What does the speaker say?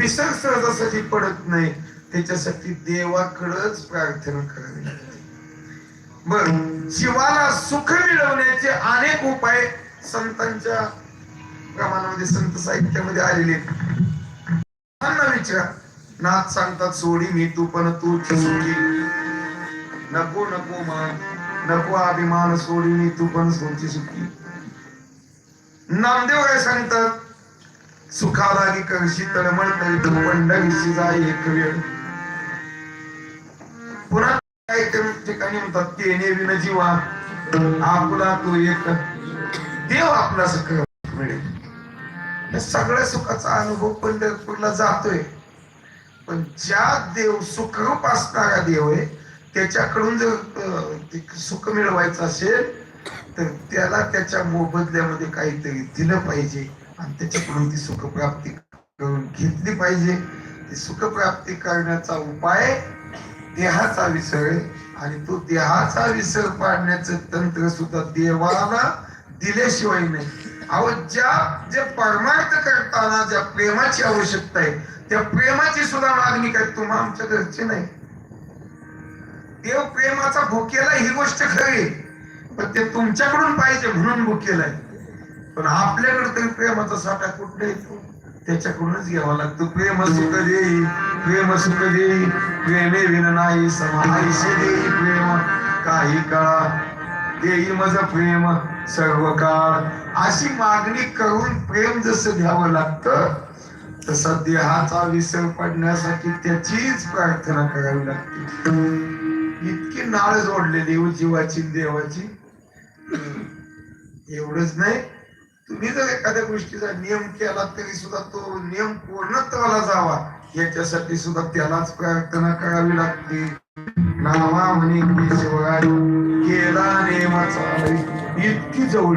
विसर सहजासहजी पडत नाही त्याच्यासाठी देवाकडच प्रार्थना करावी लागते. बर जीवाला सुख मिळवण्याचे अनेक उपाय संतांच्या प्रमाणामध्ये संत साहित्यामध्ये आलेले आहेत. विचारा. नाथ सांगतात सोडी मी तू पण तू सोडी. नको नको मान नको अभिमान सोडी मी तू पण सोची सुखी. नामदेव काय सांगतात? सुखालागी करशी तळमळ तरी तू पंढरीशी जाई एक वेळ. पुन्हा काही ठिकाणी म्हणतात तेने विन जीवा आपला तो एक. देव आपला सुख मिळेल. सगळ्या सुखाचा अनुभव पंढरपूरला जातोय. पण ज्या देव सुखरूप असणारा देव आहे त्याच्याकडून जर ते सुख मिळवायचं असेल तर त्याला त्याच्या मोबदल्यामध्ये काहीतरी दिलं पाहिजे. आणि त्याच्याकडून ती सुखप्राप्ती करून घेतली पाहिजे. ती सुखप्राप्ती करण्याचा उपाय देहाचा विसर आहे. आणि तो देहाचा विसर पाडण्याचं तंत्र सुद्धा देवाला दिल्याशिवाय नाही. अहो ज्या जे परमार्थ करताना ज्या प्रेमाची आवश्यकता आहे त्या प्रेमाची सुद्धा मागणी काय? तुम्हा आमच्या घरची नाही. देव प्रेमाचा भुकेला ही गोष्ट खरी आहे. पण ते तुमच्याकडून पाहिजे म्हणून भुकेलाय पण आपल्याकडे तरी प्रेमाचा साठा कुठला येतो त्याच्याकडूनच घ्यावा लागतो. प्रेम सुख देई प्रेम सुख देई प्रेमे विन नाही समाईशी देई प्रेम काही काळा देई मज प्रेम सर्व काळ. अशी मागणी करून प्रेम जसं घ्यावं लागतं तसा देहाचा विसर पडण्यासाठी त्याचीच प्रार्थना करावी लागते. इतकी नाळ जोडलेली जीवाची देवाची. एवढंच नाही. तुम्ही जर एखाद्या गोष्टीचा नियम केला तरी सुद्धा तो नियम पूर्णत्वाला जावा. याच्यासाठी सुद्धा त्यालाच प्रार्थना करावी लागते. नावा म्हणे केशवराय केला नेमाचा इतकी जवळ